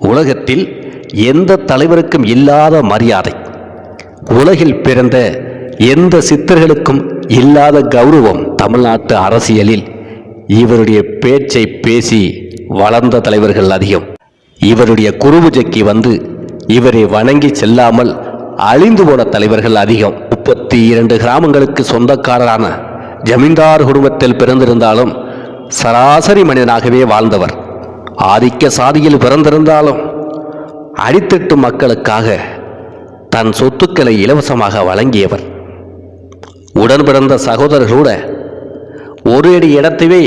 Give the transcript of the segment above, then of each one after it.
உலகத்தில் எந்த தலைவருக்கும் இல்லாத மரியாதை. உலகில் பிறந்த எந்த சித்தர்களுக்கும் இல்லாத கௌரவம் தமிழ்நாட்டு அரசியலில் இவருடைய பேச்சை பேசி வளர்ந்த தலைவர்கள் அதிகம். இவருடைய குருபூஜைக்கு வந்து இவரை வணங்கி செல்லாமல் அழிந்து போன தலைவர்கள் அதிகம். முப்பத்தி இரண்டு கிராமங்களுக்கு சொந்தக்காரரான ஜமீன்தார் குடும்பத்தில் பிறந்திருந்தாலும் சராசரி மனிதனாகவே வாழ்ந்தவர். ஆதிக்க சாதியில் பிறந்திருந்தாலும் அடித்தட்டு மக்களுக்காக தன் சொத்துக்களை இலவசமாக வழங்கியவர். உடன் பிறந்த சகோதரர்களோட ஒரு அடி இடத்தையே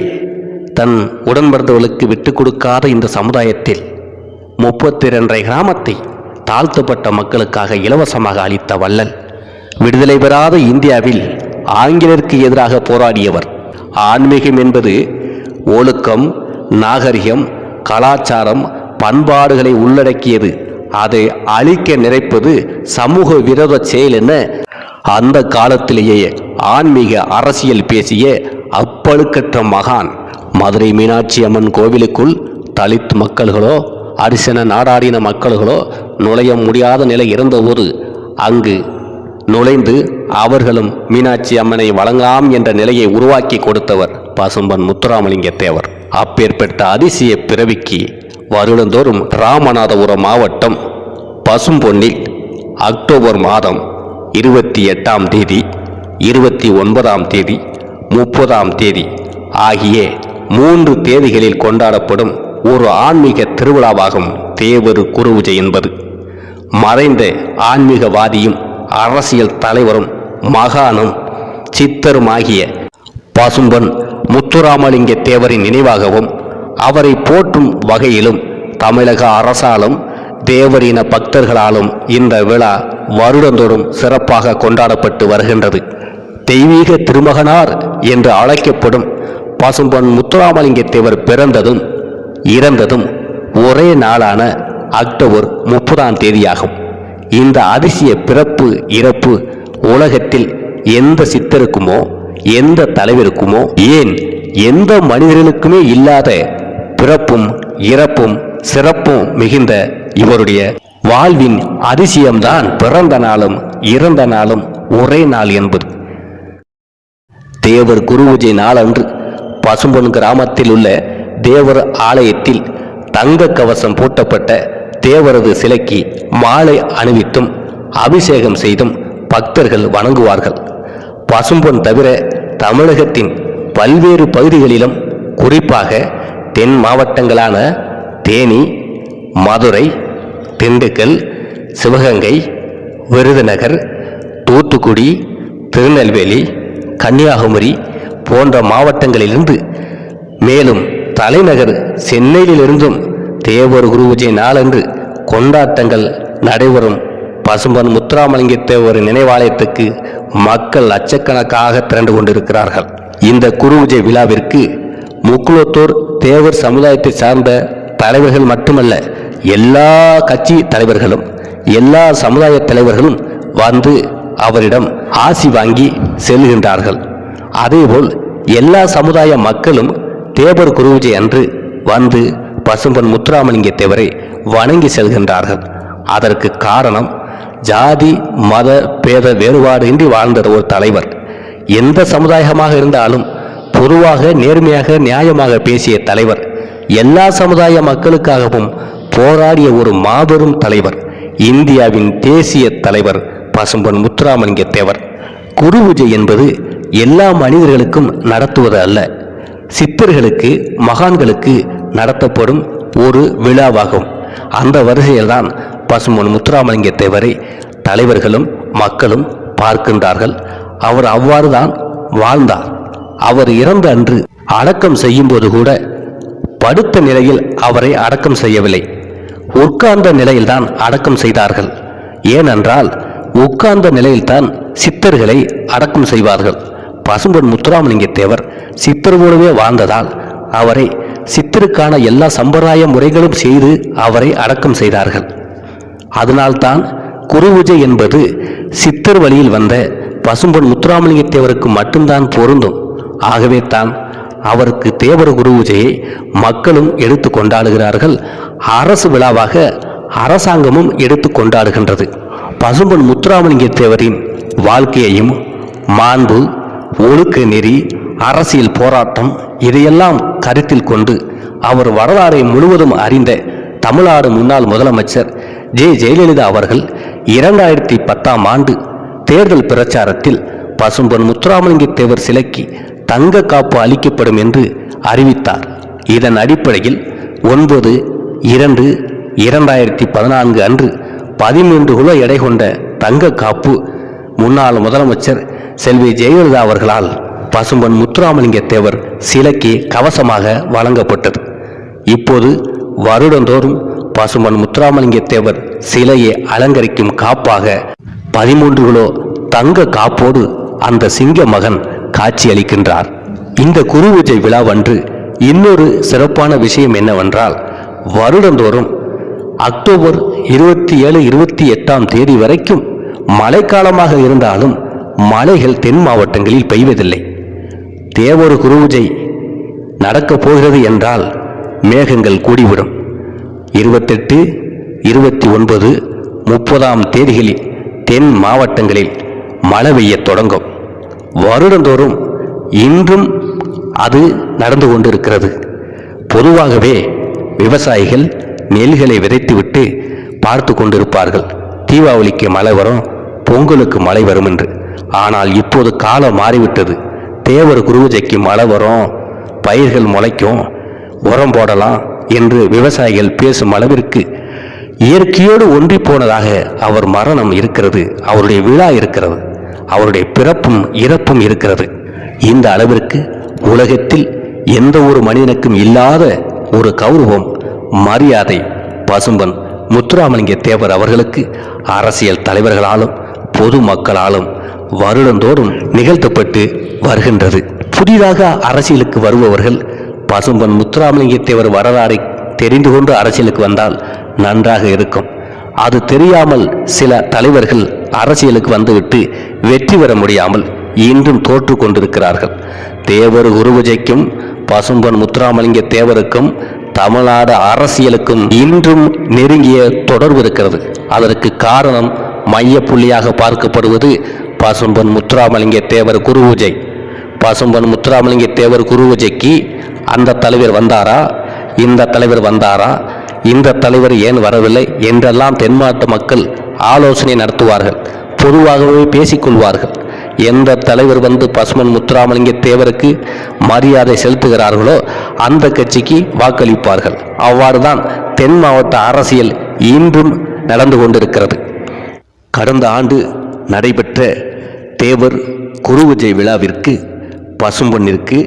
தன் உடன் பிறந்தவர்களுக்கு விட்டு கொடுக்காத இந்த சமுதாயத்தில் முப்பத்தி இரண்டரை கிராமத்தை தாழ்த்தப்பட்ட மக்களுக்காக இலவசமாக அளித்த வள்ளல் விடுதலை பெறாத இந்தியாவில் ஆங்கிலருக்கு எதிராக போராடியவர். ஆன்மீகம் என்பது ஒழுக்கம் நாகரிகம் கலாச்சாரம் பண்பாடுகளை உள்ளடக்கியது. அதை அழிக்க நினைப்பது சமூக விரோத செயல் என அந்த காலத்திலேயே ஆன்மீக அரசியல் பேசிய அப்பழுக்கற்ற மகான் மதுரை மீனாட்சி அம்மன் கோவிலுக்குள் தலித் மக்கள்களோ அரிசன நாடாடின மக்கள்களோ நுழைய முடியாத நிலை இருந்தபோது அங்கு நுழைந்து அவர்களும் மீனாட்சி அம்மனை வழங்கலாம் என்ற நிலையை உருவாக்கி கொடுத்தவர் பசும்பன் முத்துராமலிங்க தேவர் அப்பேற்பட்ட அதிசய பிறவிக்கு வருடந்தோறும் ராமநாதபுரம் மாவட்டம் பசும்பொன்னில் அக்டோபர் மாதம் இருபத்தி எட்டாம் தேதி இருபத்தி ஒன்பதாம் தேதி முப்பதாம் தேதி ஆகிய மூன்று தேதிகளில் கொண்டாடப்படும் ஒரு ஆன்மீக திருவிழாவாகும் தேவரு குருபூஜை என்பது. மறைந்த ஆன்மீகவாதியும் அரசியல் தலைவரும் மகானும் சித்தருமாகிய பசும்பன் முத்துராமலிங்க தேவரின் நினைவாகவும் அவரை போற்றும் வகையிலும் தமிழக அரசாலும் தேவரின பக்தர்களாலும் இந்த விழா வருடந்தோறும் சிறப்பாக கொண்டாடப்பட்டு வருகின்றது. தெய்வீக திருமகனார் என்று அழைக்கப்படும் பசும்பொன் முத்துராமலிங்க தேவர் பிறந்ததும் இறந்ததும் ஒரே நாளான அக்டோபர் முப்பதாம் தேதியாகும். இந்த அதிசய பிறப்பு இறப்பு உலகத்தில் எந்த சித்தருக்குமோ எந்த தலைவருக்குமோ ஏன் எந்த மனிதர்களுக்குமே இல்லாத பிறப்பும் இறப்பும் சிறப்பும் மிகுந்த இவருடைய வாழ்வின் அதிசயம்தான் பிறந்த நாளும் இறந்த நாளும் ஒரே நாள் என்பது. தேவர் குருபூஜை நாளன்று பசும்பொன் கிராமத்தில் உள்ள தேவர் ஆலயத்தில் தங்க கவசம் பூட்டப்பட்ட தேவரது சிலைக்கு மாலை அணிவித்தும் அபிஷேகம் செய்தும் பக்தர்கள் வணங்குவார்கள். பசும்பொன் தவிர தமிழகத்தின் பல்வேறு பகுதிகளிலும் குறிப்பாக தென் மாவட்டங்களான தேனி மதுரை திண்டுக்கல் சிவகங்கை விருதுநகர் தூத்துக்குடி திருநெல்வேலி கன்னியாகுமரி போன்ற மாவட்டங்களிலிருந்து மேலும் தலைநகர் சென்னையிலிருந்தும் தேவர் குருபூஜை நாளன்று கொண்டாட்டங்கள் நடைபெறும். பசும்பன் முத்துராமலிங்க தேவர் நினைவாலயத்துக்கு மக்கள் லட்சக்கணக்காக திரண்டு கொண்டிருக்கிறார்கள். இந்த குருபூஜை விழாவிற்கு முக்குலத்தூர் தேவர் சமுதாயத்தை சார்ந்த தலைவர்கள் மட்டுமல்ல எல்லா கட்சி தலைவர்களும் எல்லா சமுதாய தலைவர்களும் வந்து அவரிடம் ஆசி வாங்கி செல்கின்றார்கள். அதேபோல் எல்லா சமுதாய மக்களும் தேவர் குருவிஜய் அன்று வந்து பசும்பன் முத்துராமலிங்க தேவரை வணங்கி செல்கின்றார்கள். அதற்கு காரணம் ஜாதி மத பேத வேறுபாடு இன்றி வாழ்ந்த ஒரு தலைவர். எந்த சமுதாயமாக இருந்தாலும் பொதுவாக நேர்மையாக நியாயமாக பேசிய தலைவர். எல்லா சமுதாய மக்களுக்காகவும் போராடிய ஒரு மாபெரும் தலைவர். இந்தியாவின் தேசிய தலைவர் பசும்பன் முத்துராமலிங்க தேவர். குரு பூஜை என்பது எல்லா மனிதர்களுக்கும் நடத்துவது அல்ல. சித்தர்களுக்கு மகான்களுக்கு நடத்தப்படும் ஒரு விழாவாகும். அந்த வரிசையில்தான் பசும்பொன் முத்துராமலிங்க தேவரை தலைவர்களும் மக்களும் பார்க்கின்றார்கள். அவர் அவ்வாறு தான் வாழ்ந்தார். அவர் இறந்த அன்று அடக்கம் செய்யும்போது கூட படுத்த நிலையில் அவரை அடக்கம் செய்யவில்லை. உட்கார்ந்த நிலையில்தான் அடக்கம் செய்தார்கள். ஏனென்றால் உட்கார்ந்த நிலையில்தான் சித்தர்களை அடக்கம் செய்வார்கள். பசும்பொன் முத்துராமலிங்க தேவர் சித்தர் போலவே வாழ்ந்ததால் அவரை சித்தருக்கான எல்லா சம்பிரதாய முறைகளும் செய்து அவரை அடக்கம் செய்தார்கள். அதனால்தான் குருபூஜை என்பது சித்தர் வழியில் வந்த பசும்பொன் முத்துராமலிங்க தேவருக்கு மட்டும்தான் பொருந்தும். ஆகவே தான் அவருக்கு தேவர குருபூஜையை மக்களும் எடுத்து கொண்டாடுகிறார்கள். அரசு விழாவாக அரசாங்கமும் எடுத்து கொண்டாடுகின்றது. பசும்பொன் முத்துராமலிங்க தேவரின் வாழ்க்கையையும் மாண்பு ஒழுக்க நெறி அரசியல் போராட்டம் இதையெல்லாம் கருத்தில் கொண்டு அவர் வரலாறை முழுவதும் அறிந்த தமிழ்நாடு முன்னாள் முதலமைச்சர் ஜே. ஜெயலலிதா அவர்கள் இரண்டாயிரத்தி பத்தாம் ஆண்டு தேர்தல் பிரச்சாரத்தில் பசும்பொன் முத்துராமலிங்க தேவர் சிலைக்கு தங்க காப்பு அளிக்கப்படும் என்று அறிவித்தார். இதன் அடிப்படையில் ஒன்பது இரண்டு இரண்டாயிரத்தி பதினான்கு அன்று பதிமூன்று குல எடை கொண்ட தங்க காப்பு முன்னாள் முதலமைச்சர் செல்வி ஜெயலலிதா அவர்களால் பசும்பன் முத்துராமலிங்க தேவர் சிலைக்கு கவசமாக வழங்கப்பட்டது. இப்போது வருடந்தோறும் பசுமன் முத்துராமலிங்க தேவர் சிலையை அலங்கரிக்கும் காப்பாக பதிமூன்று கிலோ தங்க காப்போடு அந்த சிங்க மகன் காட்சியளிக்கின்றார். இந்த குரு பூஜை விழாவன்று இன்னொரு சிறப்பான விஷயம் என்னவென்றால் வருடந்தோறும் அக்டோபர் இருபத்தி ஏழு இருபத்தி எட்டாம் தேதி வரைக்கும் மழைக்காலமாக இருந்தாலும் மழைகள் தென் மாவட்டங்களில் பெய்வதில்லை. தேவொரு குருபூஜை நடக்கப் போகிறது என்றால் மேகங்கள் கூடிவிடும். இருபத்தெட்டு இருபத்தி ஒன்பது முப்பதாம் தேதிகளில் தென் மாவட்டங்களில் மழை பெய்யத் தொடங்கும். வருடந்தோறும் இன்றும் அது நடந்து கொண்டிருக்கிறது. பொதுவாகவே விவசாயிகள் நெல்களை விதைத்துவிட்டு பார்த்து கொண்டிருப்பார்கள். தீபாவளிக்கு மழை வரும் பொங்கலுக்கு மழை வரும் என்று. ஆனால் இப்போது காலம் மாறிவிட்டது. தேவர் குருபூஜைக்கு மழை வரும் பயிர்கள் முளைக்கும் உரம் போடலாம் என்று விவசாயிகள் பேசும் அளவிற்கு இயற்கையோடு ஒன்றி போனதாக அவர் மரணம் இருக்கிறது அவருடைய விழா இருக்கிறது அவருடைய பிறப்பும் இறப்பும் இருக்கிறது. இந்த அளவிற்கு உலகத்தில் எந்த ஒரு மனிதனுக்கும் இல்லாத ஒரு கௌரவம் மரியாதை பசும்பன் முத்துராமலிங்க தேவர் அவர்களுக்கு அரசியல் தலைவர்களாலும் பொது மக்களாலும் வருடந்தோறும் நிகழ்த்தப்பட்டு வருகின்றது. புதிதாக அரசியலுக்கு வருபவர்கள் பசும்பன் முத்துராமலிங்க தேவர் வரலாறை தெரிந்து கொண்டு அரசியலுக்கு வந்தால் நன்றாக இருக்கும். அது தெரியாமல் சில தலைவர்கள் அரசியலுக்கு வந்துவிட்டு வெற்றி பெற முடியாமல் இன்றும் தோற்று கொண்டிருக்கிறார்கள். தேவர் குருபூஜைக்கும் பசும்பன் முத்துராமலிங்க தேவருக்கும் தமிழ்நாடு அரசியலுக்கும் இன்றும் நெருங்கிய தொடர்பு இருக்கிறது. அதற்கு காரணம் மைய புள்ளியாக பார்க்கப்படுவது பசும்பன் முத்துராமலிங்க தேவர் குருபூஜை. பசும்பன் முத்துராமலிங்க தேவர் குருபூஜைக்கு அந்த தலைவர் வந்தாரா? இந்த தலைவர் வந்தாரா? இந்த தலைவர் ஏன் வரவில்லை? என்றெல்லாம் தென்மாட்டு மக்கள் ஆலோசனை நடத்துவார்கள். பொதுவாகவே பேசிக்கொள்வார்கள் எந்த தலைவர் வந்து பசுமன் முத்துராமலிங்க தேவருக்கு மரியாதை செலுத்துகிறார்களோ அந்த கட்சிக்கு வாக்களிப்பார்கள். அவ்வாறுதான் தென் மாவட்ட அரசியல் இன்றும் நடந்து கொண்டிருக்கிறது. கடந்த ஆண்டு நடைபெற்ற தேவர் குருவிஜய் விழாவிற்கு பசும்பொன்னிற்கு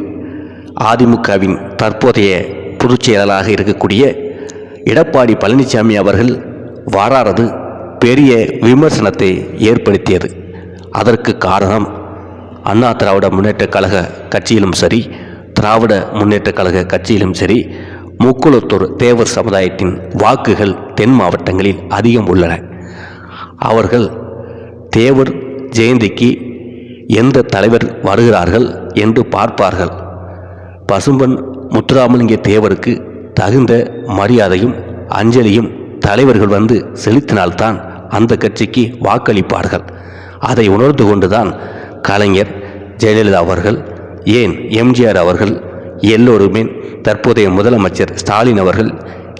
அதிமுகவின் தற்போதைய பொதுச் செயலாளராக இருக்கக்கூடிய எடப்பாடி பழனிசாமி அவர்கள் வராறது பெரிய விமர்சனத்தை ஏற்படுத்தியது. அதற்கு காரணம் அண்ணா திராவிட முன்னேற்ற கழக கட்சியிலும் சரி திராவிட முன்னேற்ற கழக கட்சியிலும் சரி முக்குளத்தூர் தேவர் சமுதாயத்தின் வாக்குகள் தென் மாவட்டங்களில் அதிகம் உள்ளன. அவர்கள் தேவர் ஜெயந்திக்கு எந்த தலைவர் வருகிறார்கள் என்று பார்ப்பார்கள். பசும்பன் முத்துராமலிங்க தேவருக்கு தகுந்த மரியாதையும் அஞ்சலியும் தலைவர்கள் வந்து செலுத்தினால்தான் அந்த கட்சிக்கு வாக்களிப்பார்கள். அதை உணர்ந்து கொண்டுதான் கலைஞர் ஜெயலலிதா அவர்கள் ஏன் எம்ஜிஆர் அவர்கள் எல்லோருமே தற்போதைய முதலமைச்சர் ஸ்டாலின் அவர்கள்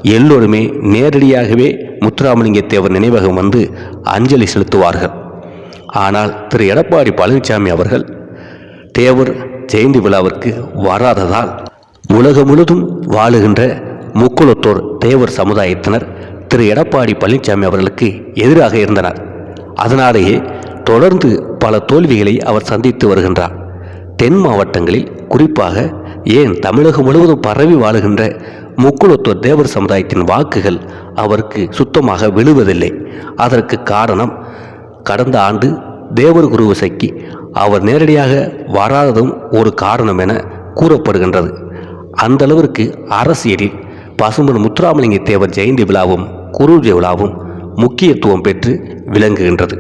எல்லோருமே நேரடியாகவே முத்துராமலிங்க தேவர் நினைவகம் வந்து அஞ்சலி செலுத்துவார்கள். ஆனால் திரு எடப்பாடி பழனிசாமி அவர்கள் தேவர் ஜெயந்தி விழாவிற்கு வராததால் உலகம் முழுதும் வாழுகின்ற முக்குளத்தோர் தேவர் சமுதாயத்தினர் திரு எடப்பாடி பழனிசாமி அவர்களுக்கு எதிராக இருந்தனர். அதனாலேயே தொடர்ந்து பல தோல்விகளை அவர் சந்தித்து வருகின்றார். தென் மாவட்டங்களில் குறிப்பாக ஏன் தமிழகம் முழுவதும் பரவி வாழுகின்ற முக்குளத்தோர் தேவர் சமுதாயத்தின் வாக்குகள் அவருக்கு சுத்தமாக விழுவதில்லை. அதற்கு காரணம் கடந்த ஆண்டு தேவர் குருவிசைக்கு அவர் நேரடியாக வராததும் ஒரு காரணம் என கூறப்படுகின்றது. அந்த அளவிற்கு அரசியலில் பசும்பன் முத்துராமலிங்க தேவர் ஜெயந்தி விழாவும் குருஜி விழாவும் முக்கியத்துவம் பெற்று விளங்குகின்றது.